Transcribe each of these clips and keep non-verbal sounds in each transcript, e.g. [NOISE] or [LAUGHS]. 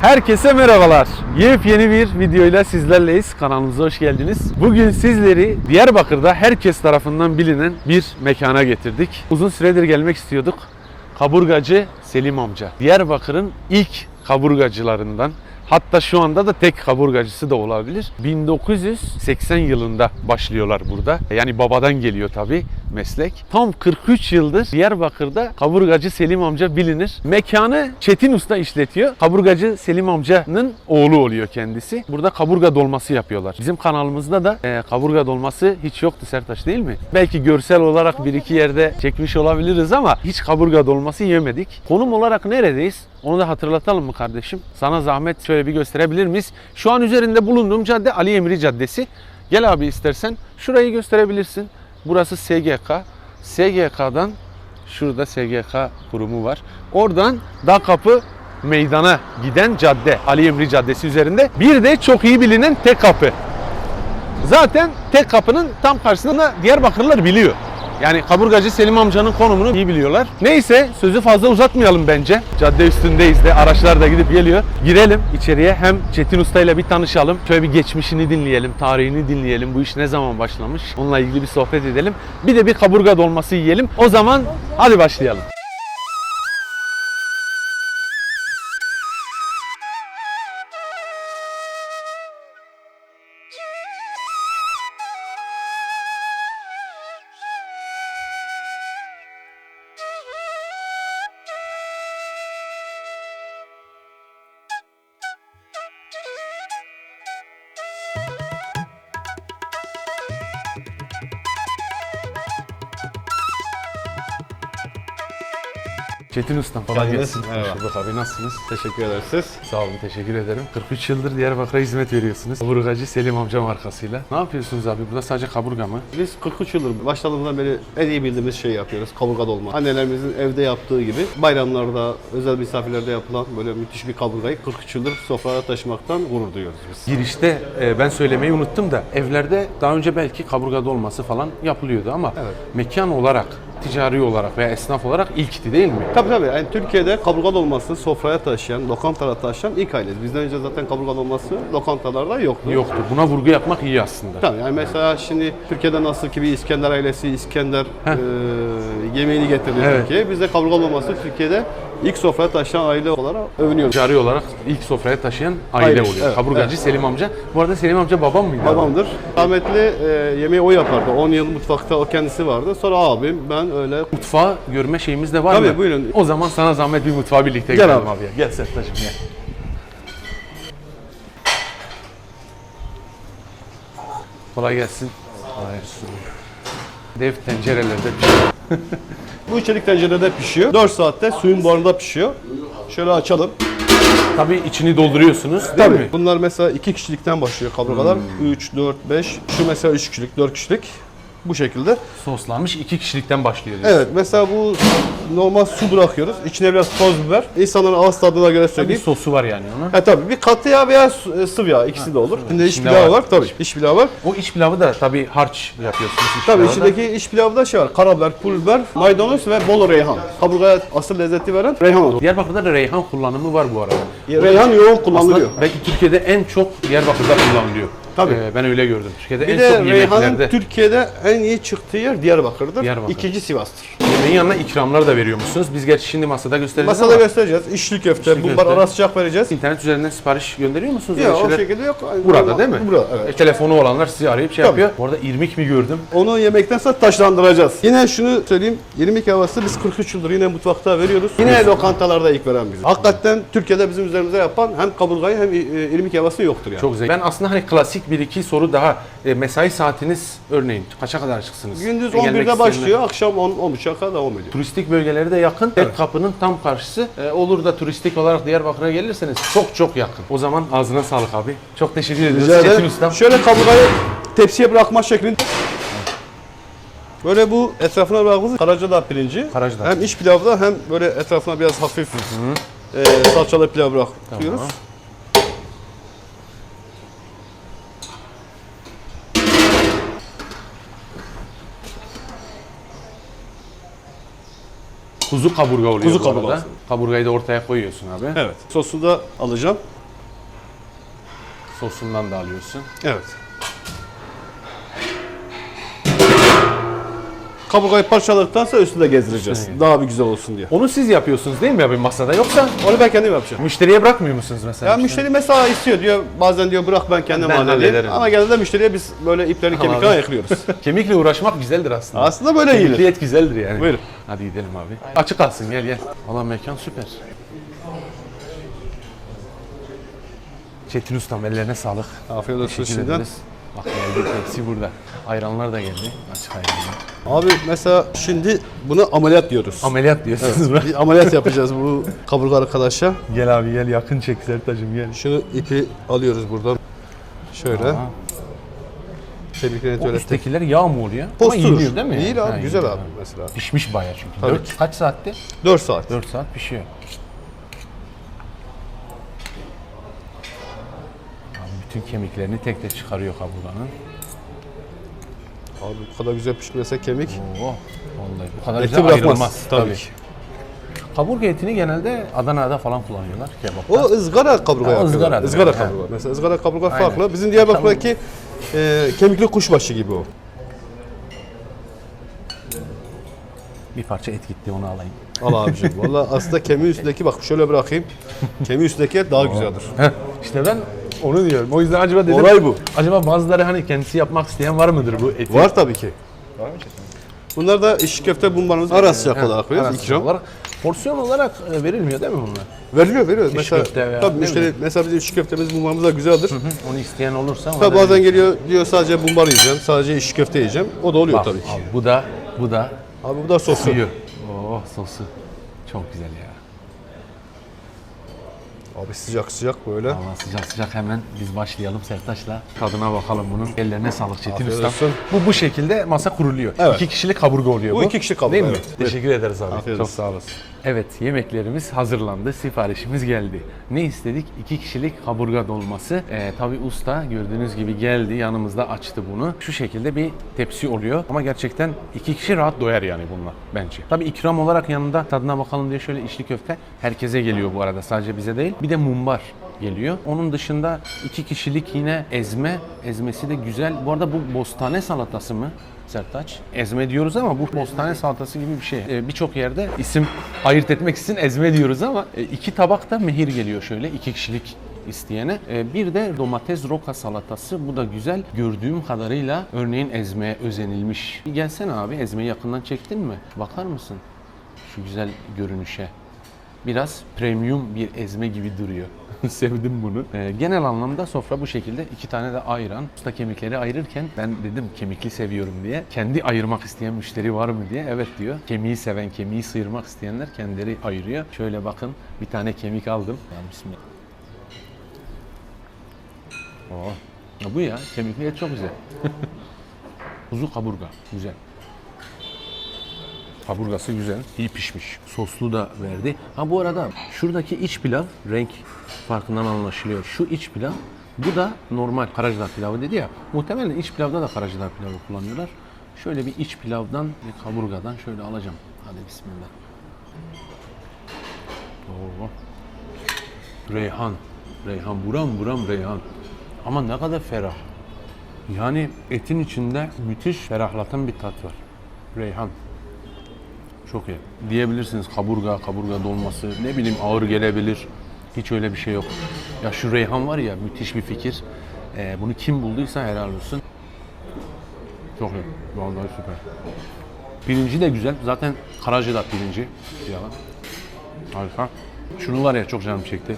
Herkese merhabalar. Yepyeni bir videoyla sizlerleyiz. Kanalımıza hoş geldiniz. Bugün sizleri Diyarbakır'da herkes tarafından bilinen bir mekana getirdik. Uzun süredir gelmek istiyorduk. Kaburgacı Selim amca. Diyarbakır'ın ilk kaburgacılarından. Hatta şu anda da tek kaburgacısı da olabilir. 1980 yılında başlıyorlar burada. Yani babadan geliyor tabi meslek. Tam 43 yıldır Diyarbakır'da kaburgacı Selim amca bilinir. Mekanı Çetin Usta işletiyor. Kaburgacı Selim amcanın oğlu oluyor kendisi. Burada kaburga dolması yapıyorlar. Bizim kanalımızda da e, kaburga dolması hiç yoktu Sertaç değil mi? Belki görsel olarak bir iki yerde çekmiş olabiliriz ama hiç kaburga dolması yemedik. Konum olarak neredeyiz? Onu da hatırlatalım mı kardeşim? Sana zahmet şöyle bir gösterebilir miyiz? Şu an üzerinde bulunduğum cadde Ali Emri Caddesi. Gel abi istersen şurayı gösterebilirsin. Burası SGK. SGK'dan şurada SGK kurumu var. Oradan Dağ Kapı meydana giden cadde Ali Emri Caddesi üzerinde. Bir de çok iyi bilinen tek kapı. Zaten tek kapının tam karşısında Diyarbakırlılar biliyor. Yani kaburgacı Selim amcanın konumunu iyi biliyorlar. Neyse sözü fazla uzatmayalım bence. Cadde üstündeyiz de araçlar da gidip geliyor. Girelim içeriye hem Çetin Usta ile bir tanışalım. Şöyle bir geçmişini dinleyelim, tarihini dinleyelim. Bu iş ne zaman başlamış? Onunla ilgili bir sohbet edelim. Bir de bir kaburga dolması yiyelim. O zaman hadi başlayalım. Çetin Usta kolay gelsin. Merhaba. Hoş bulduk abi nasılsınız? Teşekkür ederiz siz. Sağ olun, teşekkür ederim. 43 yıldır Diyarbakır'a hizmet veriyorsunuz. Kaburgacı Selim amca markasıyla. Ne yapıyorsunuz abi? Burada sadece kaburga mı? Biz 43 yıldır başladığımızdan beri en iyi bildiğimiz şeyi yapıyoruz. Kaburga dolma. Annelerimizin evde yaptığı gibi bayramlarda, özel misafirlerde yapılan böyle müthiş bir kaburgayı 43 yıldır sofraya taşımaktan gurur duyuyoruz biz. Girişte e, ben söylemeyi unuttum da evlerde daha önce belki kaburga dolması falan yapılıyordu ama Evet. mekan olarak, ticari olarak veya esnaf olarak ilkti değil mi? Tabii tabii. Yani Türkiye'de kaburga dolması sofraya taşıyan, lokantalara taşıyan ilk aileyiz. Bizden önce zaten kaburga dolması lokantalarda yoktu. Yoktu. Buna vurgu yapmak iyi aslında. Tabii yani mesela şimdi Türkiye'de nasıl ki bir İskender ailesi İskender Heh. e, yemeğini getirdi Evet. Türkiye'ye. Biz de kaburga dolması Türkiye'de ilk sofraya taşıyan aile olarak övünüyoruz. Ticari olarak ilk sofraya taşıyan aile, Aile, oluyor. evet, Kaburgacı evet. Selim amca. Bu arada Selim amca babam mıydı? Babamdır. Rahmetli e, yemeği o yapardı. 10 yıl mutfakta o kendisi vardı. Sonra abim ben öyle Mutfağı görme şeyimiz de var Tabii, mı? buyurun. O zaman sana zahmet bir mutfağa birlikte Gel gidelim abi. abi. ya. Gel Sertaç'ım gel. Kolay gelsin. Kolay gelsin. Dev tencerelerde pişiyor. [LAUGHS] bu içerik tencerede pişiyor. 4 saatte suyun buharında pişiyor. Şöyle açalım. Tabii içini dolduruyorsunuz değil mi? Bunlar mesela 2 kişilikten başlıyor kaburgalar. 3, 4, 5. Şu mesela 3 kişilik, 4 kişilik. Bu şekilde. Soslanmış iki kişilikten başlıyor diyorsun. Evet mesela bu normal su bırakıyoruz. İçine biraz toz biber. İnsanların ağız tadına göre Bir söyleyeyim. sosu var yani onun. Ha tabii bir katı yağ veya su- e, sıvı yağ ikisi de olur. Şimdi iç İçinde pilavı var. var. Tabii iç pilavı var. O iç pilavı da tabii harç yapıyorsunuz. iç Tabii da. içindeki iç pilavda şey var. Karabiber, pul biber, maydanoz ve bol reyhan. Kaburgaya asıl lezzeti veren reyhan olur. Diyarbakır'da da reyhan kullanımı var bu arada. Reyhan yoğun kullanılıyor. Aslında belki Türkiye'de en çok Diyarbakır'da kullanılıyor. Tabii. Ee, ben öyle gördüm. Türkiye'de Bir en de çok reyhanın yemeklerde. Türkiye'de en iyi çıktığı yer Diyarbakır'dır. Diyarbakır. İkinci Sivas'tır. Yemeğin yanına ikramlar da veriyor musunuz? Biz gerçi şimdi masada göstereceğiz Masada ama göstereceğiz. İçli köfte, İçli bumbar köfte. sıcak vereceğiz. internet üzerinden sipariş gönderiyor musunuz? Yok öyle o şeyler? şekilde yok. Burada değil mi? Burada evet. E, telefonu olanlar sizi arayıp şey Tabii. yapıyor. Bu arada irmik mi gördüm? Onu yemekten sonra taşlandıracağız. Yine şunu söyleyeyim. 22 havası biz 43 yıldır yine mutfakta veriyoruz. Yine lokantalarda ilk veren biziz. Hakikaten Türkiye'de bizim üzerimize yapan hem kaburgayı hem e, irmik havası yoktur yani. Çok zevkli. Ben aslında hani klasik bir iki soru daha. E, mesai saatiniz örneğin kaça kadar açıksınız? Gündüz E, gelmek 11'de isteyenler- başlıyor, akşam 10 10.30'a kadar devam ediyor. Turistik bölgelere de yakın. Tek kapının tam karşısı. E, olur da turistik olarak Diyarbakır'a gelirseniz çok çok yakın. O zaman ağzına sağlık abi. Çok teşekkür ediyoruz. Rica Çetin ederim. Ustam. Şöyle kaburgayı tepsiye bırakma şeklinde. Böyle bu etrafına bıraktığımız Karacadağ pirinci. Karacadağ. Hem iç pilavda hem böyle etrafına biraz hafif e, salçalı pilav bırakıyoruz. Tamam. Kuzu kaburga oluyor Kuzu bu kaburga arada. olsun. Kaburgayı da ortaya koyuyorsun abi. Evet. Sosu da alacağım. Sosundan da alıyorsun. Evet. Kaburgayı parçaladıktan sonra üstünde gezdireceğiz. Evet. Daha bir güzel olsun diye. Onu siz yapıyorsunuz değil mi abi masada yoksa Onu ben kendim yapacağım. müşteriye bırakmıyor musunuz mesela? Ya müşteri mesela istiyor diyor bazen diyor bırak ben kendim Ben halledeyim. hallederim. Ama genelde müşteriye biz böyle iplerini abi. ayıklıyoruz. [LAUGHS] Kemikle uğraşmak güzeldir aslında. Aslında böyle iyi. Kemikli güzeldir yani. Buyurun. Hadi gidelim abi. Açık kalsın gel gel. Valla mekan süper. Çetin Ustam ellerine sağlık. Afiyet olsun Teşekkür şimdiden. ederiz. Bak geldi hepsi burada. Ayranlar da geldi. Açık ayranlar. Abi mesela şimdi bunu ameliyat diyoruz. Ameliyat diyorsunuz bırak. bir ameliyat yapacağız bu kaburga arkadaşa. Gel abi gel yakın çek Sertac'ım gel. Şunu ipi alıyoruz buradan. Şöyle. Aa. Kemiklerini O üsttekiler yağ mı oluyor? Ama Postur. yeniyor değil mi? Değil abi Ha, güzel abi mesela. Pişmiş bayağı çünkü. Tabii Dört- ki. kaç saatte? 4 saat. 4 saat pişiyor. Bütün kemiklerini tek tek çıkarıyor kaburganın. Abi bu kadar güzel pişmese kemik Oo, vallahi bu kadar eti güzel bırakmaz. ayrılmaz. Tabii, ki. Kaburga etini genelde Adana'da falan kullanıyorlar kebapta. O ızgara kaburga Ha, yapıyorlar. ızgara Izgara, değil mi? kaburga. Mesela ızgara kaburga Aynen. farklı. Bizim Diyarbakır'daki e, kemikli kuşbaşı gibi o. Bir parça et gitti onu alayım. Al abicim. [LAUGHS] Valla aslında kemiğin üstündeki bak şöyle bırakayım. Kemiğin üstündeki et daha güzeldir. Heh, işte ben onu diyorum. O yüzden acaba dedim. Olay bu. Acaba bazıları hani kendisi yapmak isteyen var mıdır bu eti? Var tabii ki. Bunlar da iş köfte bumbarımız ara sıcak olarak. Evet, ikram. olarak porsiyon olarak e, verilmiyor değil mi bunlar? Veriliyor veriyor. mesela köfte veya tabii müşteri mi? mesela bizim iş köftemiz bumbarımız da güzeldir. Onu isteyen olursa Tabii bazen geliyor diyor sadece bumbar yiyeceğim, sadece iş köfte yiyeceğim. O da oluyor Bak, tabii ki. abi bu da bu da Abi bu da sosu. suyu. Oh sosu. Çok güzel ya. Abi sıcak sıcak böyle. Valla sıcak sıcak hemen biz başlayalım Sertaç'la. Tadına bakalım bunun. Ellerine sağlık Çetin Afiyet Usta. olsun. Bu bu şekilde masa kuruluyor. Evet. İki kişilik kaburga oluyor bu. Bu iki kişilik kaburga, Değil mi? evet. Teşekkür ederiz abi. Afiyet Çok olsun. sağ olasın. Evet yemeklerimiz hazırlandı. Siparişimiz geldi. Ne istedik? İki kişilik kaburga dolması. Ee, tabii usta gördüğünüz gibi geldi yanımızda açtı bunu. Şu şekilde bir tepsi oluyor. Ama gerçekten iki kişi rahat doyar yani bunlar bence. Tabii ikram olarak yanında tadına bakalım diye şöyle içli köfte herkese geliyor bu arada. Sadece bize değil. Bir de mumbar geliyor. Onun dışında iki kişilik yine ezme. Ezmesi de güzel. Bu arada bu bostane salatası mı? Sertaç. Ezme diyoruz ama bu bostane salatası gibi bir şey. Ee, Birçok yerde isim ayırt etmek için ezme diyoruz ama e, iki tabak da mehir geliyor şöyle iki kişilik isteyene. Ee, Bir de domates roka salatası. Bu da güzel. Gördüğüm kadarıyla örneğin ezmeye özenilmiş. Gelsene abi ezmeyi yakından çektin mi? Bakar mısın? Şu güzel görünüşe. Biraz premium bir ezme gibi duruyor. [LAUGHS] Sevdim bunu. Ee, genel anlamda sofra bu şekilde. iki tane de ayran. Usta kemikleri ayırırken ben dedim kemikli seviyorum diye. Kendi ayırmak isteyen müşteri var mı diye. Evet diyor. Kemiği seven, kemiği sıyırmak isteyenler kendileri ayırıyor. Şöyle bakın bir tane kemik aldım. Ya bismillah. Ya bu ya kemikli et çok güzel. [LAUGHS] Kuzu kaburga güzel. Kaburgası güzel, iyi pişmiş. Soslu da verdi. Ha bu arada şuradaki iç pilav renk farkından anlaşılıyor. Şu iç pilav, bu da normal Karacadağ pilavı dedi ya. Muhtemelen iç pilavda da Karacadağ pilavı kullanıyorlar. Şöyle bir iç pilavdan ve kaburgadan şöyle alacağım. Hadi bismillah. Oo. Reyhan. Reyhan buram buram reyhan. Ama ne kadar ferah. Yani etin içinde müthiş ferahlatan bir tat var. Reyhan. Çok iyi. Diyebilirsiniz kaburga, kaburga dolması ne bileyim ağır gelebilir. Hiç öyle bir şey yok. Ya şu reyhan var ya müthiş bir fikir. Ee, bunu kim bulduysa helal olsun. Çok iyi. Vallahi süper. Pirinci de güzel. Zaten Karacadağ pirinci. Yalan. Harika. Şunu var ya çok canım çekti.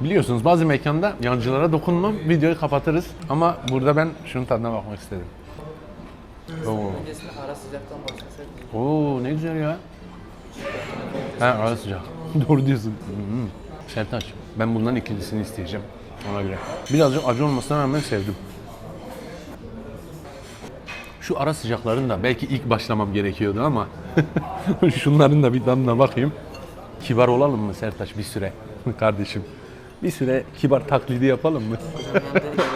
Biliyorsunuz bazı mekanda yancılara dokunmam, videoyu kapatırız. Ama burada ben şunun tadına bakmak istedim. Oo. Öncesinde ara sıcaktan bahsetseydin. Oo ne güzel ya. Ha ara sıcak. [LAUGHS] Doğru diyorsun. Hı-hı. Sertaç ben bundan ikincisini isteyeceğim ona göre. Birazcık acı olmasına rağmen sevdim. Şu ara sıcakların da belki ilk başlamam gerekiyordu ama [LAUGHS] şunların da bir tadına bakayım. Kibar olalım mı Sertaç bir süre [LAUGHS] kardeşim? Bir süre kibar taklidi yapalım mı?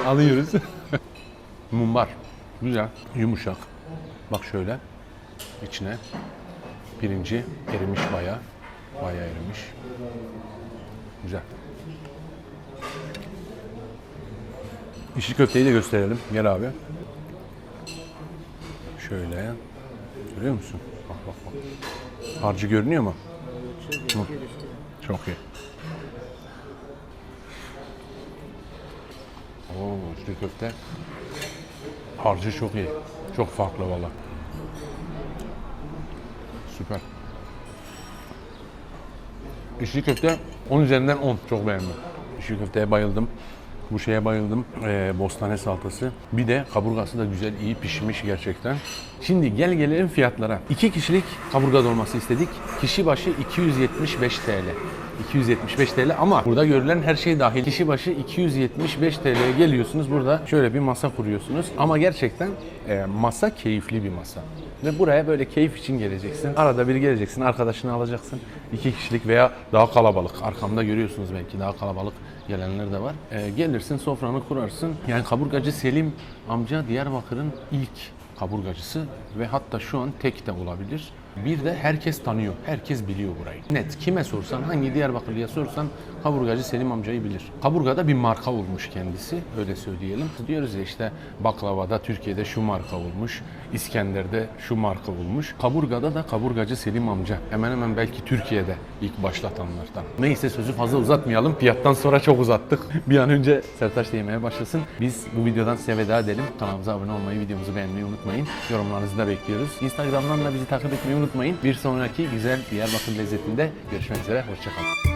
Alıyoruz. Mumbar. Güzel. Yumuşak. Bak şöyle. içine pirinci erimiş bayağı. Bayağı erimiş. Güzel. İçli köfteyi de gösterelim. Gel abi. Şöyle. Görüyor musun? Bak bak bak. Harcı görünüyor mu? Hı. Çok iyi. Oo, içli köfte. Harcı çok iyi. Çok farklı valla. Süper. İçli köfte 10 üzerinden 10. Çok beğendim. İçli köfteye bayıldım. Bu şeye bayıldım. Ee, bostane salatası. Bir de kaburgası da güzel, iyi pişmiş gerçekten. Şimdi gel gelelim fiyatlara. 2 kişilik kaburga dolması istedik. Kişi başı 275 TL. 275 TL ama burada görülen her şey dahil. Kişi başı 275 TL'ye geliyorsunuz. Burada şöyle bir masa kuruyorsunuz. Ama gerçekten e, masa keyifli bir masa. Ve buraya böyle keyif için geleceksin. Arada bir geleceksin, arkadaşını alacaksın. İki kişilik veya daha kalabalık. Arkamda görüyorsunuz belki daha kalabalık gelenler de var. Ee, gelirsin, sofranı kurarsın. Yani kaburgacı Selim amca Diyarbakır'ın ilk kaburgacısı ve hatta şu an tek de olabilir. Bir de herkes tanıyor, herkes biliyor burayı. Net kime sorsan, hangi Diyarbakırlıya sorsan kaburgacı Selim amcayı bilir. Kaburgada bir marka olmuş kendisi, öyle söyleyelim. Diyoruz ya işte baklavada Türkiye'de şu marka olmuş, İskender'de şu marka olmuş. Kaburgada da kaburgacı Selim amca. Hemen hemen belki Türkiye'de ilk başlatanlardan. Neyse sözü fazla uzatmayalım. Fiyattan sonra çok uzattık. [LAUGHS] bir an önce Sertaç yemeye başlasın. Biz bu videodan size veda edelim. Kanalımıza abone olmayı, videomuzu beğenmeyi unutmayın. Yorumlarınızı da bekliyoruz. Instagram'dan da bizi takip etmeyi unutmayın. Bir sonraki güzel Diyarbakır lezzetinde görüşmek üzere. Hoşçakalın.